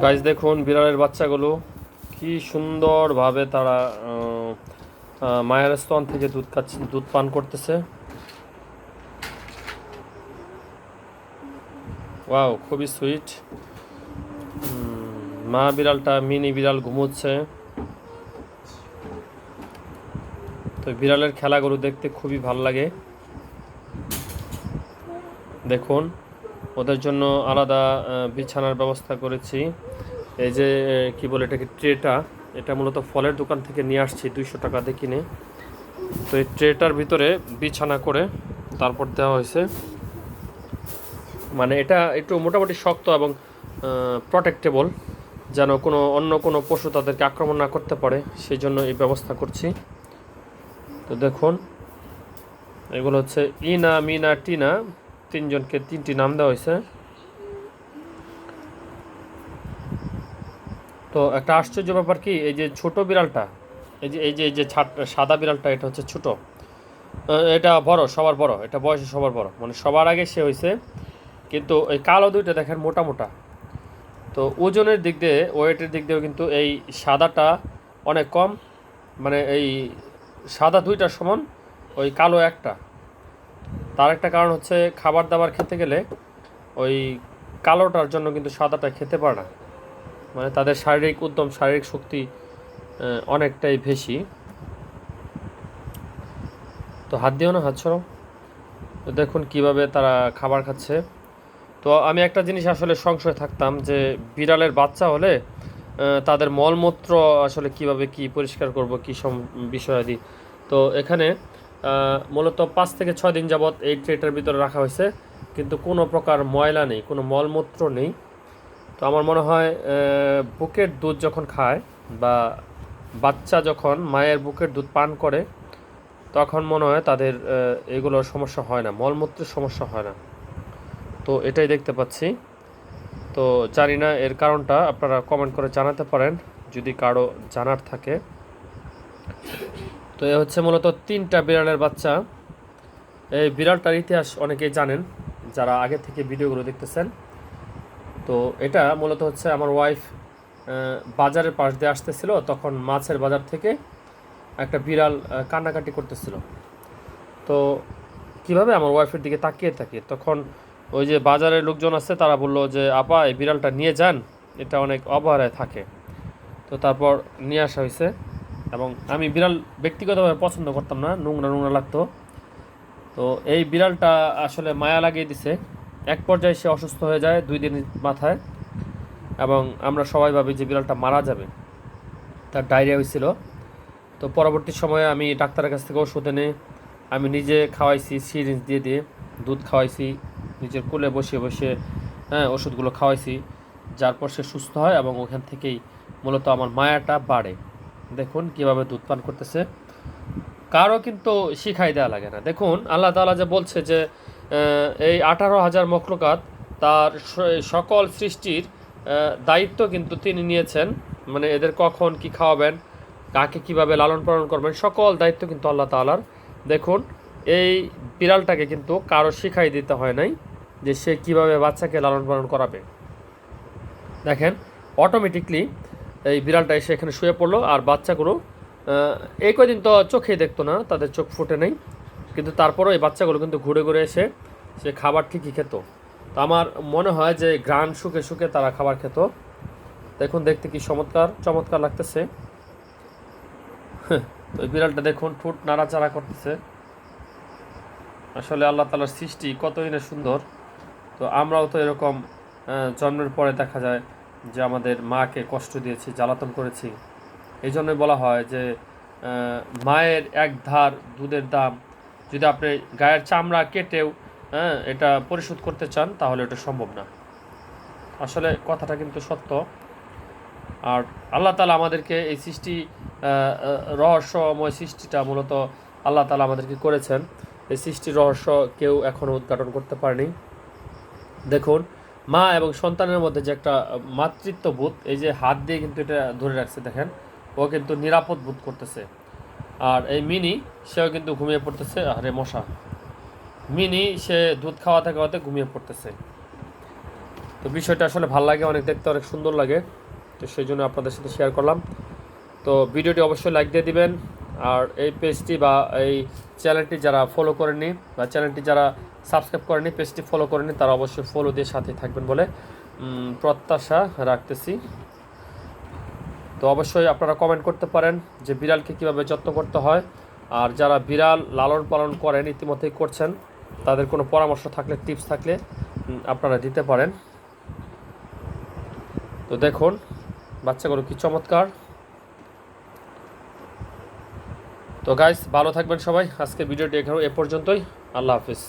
Guys দেখুন, বিড়ালের বাচ্চাগুলো কি সুন্দরভাবে তারা মায়ের স্তন থেকে দুধ খাচ্ছে দুধ পান করতেছে। ওয়াও খুবই সুইট মা বিড়ালটা, মিনি বিড়াল ঘুমোচ্ছে। তো বিড়ালের খেলাগুলো দেখতে খুবই ভালো লাগে। দেখুন। ওদের জন্য আলাদা বিছানার ব্যবস্থা করেছি। এই যে কি বলে এটাকে, ট্রেটা, এটা মূলত ফলের দোকান থেকে নিয়ে আসছি, দুইশো টাকা দিয়ে কিনে। তো এই ট্রেটার ভিতরে বিছানা করে তারপর দেওয়া হয়েছে। মানে এটা একটু মোটামুটি শক্ত এবং প্রটেক্টেবল যেন কোনো, অন্য কোনো পশু তাদেরকে আক্রমণ না করতে পারে সেই জন্য এই ব্যবস্থা করছি। তো দেখুন, এগুলো হচ্ছে ইনা মিনা টিনা তিনজনকে তিনটি নাম দেওয়া হয়েছে। তো একটা আশ্চর্য ব্যাপার কি, এই যে ছোট বিড়ালটা, এই যে এই যে এই যে সাদা বিড়ালটা, এটা হচ্ছে ছোট। এটা বড়, সবার বড়, এটা বয়সে সবার বড়। মানে সবার আগে সে হয়েছে, কিন্তু এই কালো দুইটা দেখেন মোটা মোটা। তো ওজনের দিক দিয়ে, ওয়েটের দিক দিয়েও কিন্তু এই সাদাটা অনেক কম। মানে এই সাদা দুইটার সমান, ওই কালো একটা। তার একটা কারণ হচ্ছে খাবার দাবার খেতে গেলে ওই কালোটার জন্য কিন্তু সাদাটা খেতে পারে না। মানে তাদের শারীরিক উদ্যম, শারীরিক শক্তি অনেকটাই বেশি। তো হাত দিও না, হাত তো দেখুন কীভাবে তারা খাবার খাচ্ছে। তো আমি একটা জিনিস আসলে সংশয় থাকতাম যে বিড়ালের বাচ্চা হলে তাদের মলমূত্র আসলে কীভাবে কি পরিষ্কার করব, কি সম বিষয়াদি তো এখানে মূলত পাঁচ থেকে ছয় দিন যাবৎ এই ট্রেটার ভিতরে রাখা হয়েছে কিন্তু কোনো প্রকার ময়লা নেই কোনো মলমূত্র নেই। তো আমার মনে হয় বুকের দুধ যখন খায় বা বাচ্চা যখন মায়ের বুকের দুধ পান করে তখন মনে হয় তাদের আহ, এগুলোর সমস্যা হয় না মলমূত্রের সমস্যা হয় না। তো এটাই দেখতে পাচ্ছি। তো জানি না এর কারণটা আপনারা কমেন্ট করে জানাতে পারেন যদি কারও জানার থাকে। তো এ হচ্ছে মূলত তিনটা বিড়ালের বাচ্চা। এই বিড়ালটার ইতিহাস অনেকেই জানেন, যারা আগে থেকে ভিডিওগুলো দেখতেছেন। তো এটা মূলত হচ্ছে আমার ওয়াইফ বাজারের পাশ দিয়ে আসতেছিল, তখন মাছের বাজার থেকে একটা বিড়াল কান্নাকাটি করতেছিল। তো কীভাবে আমার ওয়াইফের দিকে তাকিয়ে থাকি? তখন ওই যে বাজারের লোকজন আছে, তারা বলল যে, আপা, এই বিড়ালটা নিয়ে যান, এটা অনেক অবহেলায় থাকে। তো তারপর নিয়ে আসা হয়েছে। এবং আমি বিড়াল ব্যক্তিগতভাবে পছন্দ করতাম না, নোংরা নোংরা লাগতো। তো এই বিড়ালটা আসলে মায়া লাগিয়ে দিছে। এক পর্যায়ে সে অসুস্থ হয়ে যায় দুই দিন মাথায় এবং আমরা সবাই ভাবি যে বিড়ালটা মারা যাবে। তার ডায়রিয়া হয়েছিল। তো পরবর্তী সময়ে আমি ডাক্তারের কাছ থেকে ওষুধ এনে আমি নিজে খাওয়াইছি, সিরিঞ্জ দিয়ে দিয়ে দুধ খাওয়াইছি, নিজের কোলে বসে বসে হ্যাঁ ওষুধগুলো খাওয়াইছি। যার পর সে সুস্থ হয় এবং ওখান থেকেই মূলত আমার মায়াটা বাড়ে। দেখুন কীভাবে দুধ পান করতেছে। কারও কিন্তু শিখাই দেওয়া লাগে না। দেখুন, আল্লাহ তাআলা যে বলছে যে এই আঠারো হাজার মখলুকাত তার সকল সৃষ্টির দায়িত্ব কিন্তু তিনি নিয়েছেন। মানে এদের কখন কি খাওয়াবেন, কাকে কীভাবে লালন পালন করবেন, সকল দায়িত্ব কিন্তু আল্লাহ তাআলার। দেখুন, এই বিড়ালটাকে কিন্তু কারও শিখাই দিতে হয় নাই যে সে কীভাবে বাচ্চাকে লালন পালন করাবে। দেখেন অটোমেটিকলি এই বিড়ালটা এসে এখানে শুয়ে পড়ল, আর বাচ্চাগুলো এই কদিন তো চোখেই দেখতো না, তাদের চোখ ফুটে নেই, কিন্তু তারপরও এই বাচ্চাগুলো কিন্তু ঘুরে ঘুরে এসে সে খাবার ঠিকই খেত। তো আমার মনে হয় যে গ্রান শুকে শুকে তারা খাবার খেত। দেখুন, দেখতে কি চমৎকার চমৎকার লাগতেছে। তো বিড়ালটা দেখুন, ঠোঁট নাড়াচাড়া করতেছে। আসলে আল্লাহ তালার সৃষ্টি কতই না সুন্দর। তো আমরাও তো এরকম জন্মের পরে দেখা যায় যে আমাদের মাকে কষ্ট দিয়েছি, জ্বালাতন করেছি। এই জন্যই বলা হয় যে মায়ের এক ধার দুধের দাম, যদি আপনি গায়ের চামড়া কেটেও হ্যাঁ এটা পরিশোধ করতে চান, তাহলে এটা সম্ভব না। আসলে কথাটা কিন্তু সত্য। আর আল্লাহ তালা আমাদেরকে এই সৃষ্টি রহস্যময় সৃষ্টিটা মূলত আল্লাহ তালা আমাদেরকে করেছেন। এই সৃষ্টির রহস্য কেউ এখনও উদ্ঘাটন করতে পারেনি। দেখুন মা এবং সন্তানের মধ্যে যে একটা মাতৃত্ব বোধ এই যে হাত দিয়ে কিন্তু এটা ধরে রাখছে, দেখেন, ও কিন্তু নিরাপদ বোধ করতেছে। আর এই মিনি, সেও কিন্তু ঘুমিয়ে পড়তেছে, আরে মশা। মিনি, সে দুধ খাওয়াতে খাওয়াতে ঘুমিয়ে পড়তেছে। তো বিষয়টা আসলে ভালো লাগে, অনেক দেখতে অনেক সুন্দর লাগে। তো সেই জন্য আপনাদের সাথে শেয়ার করলাম। তো ভিডিওটি অবশ্যই লাইক দিয়ে দিবেন। আর এই পেজটি বা এই চ্যানেলটি যারা ফলো করেনি বা চ্যানেলটি যারা সাবস্ক্রাইব করেনি পেজটি ফলো করেনি তারা অবশ্যই ফলো দিয়ে সাথে থাকবেন বলে প্রত্যাশা রাখতেছি। তো অবশ্যই আপনারা কমেন্ট করতে পারেন যে বিড়ালকে কীভাবে যত্ন করতে হয়। আর যারা বিড়াল লালন পালন করেন, ইতিমধ্যেই করছেন, তাদের কোনো পরামর্শ থাকলে টিপস থাকলে আপনারা দিতে পারেন। তো দেখুন, বাচ্চাগুলো কি চমৎকার। তো গাইস ভালো থাকবেন সবাই। আজকে ভিডিওটি এখানে এ পর্যন্তই। আল্লাহ হাফিজ।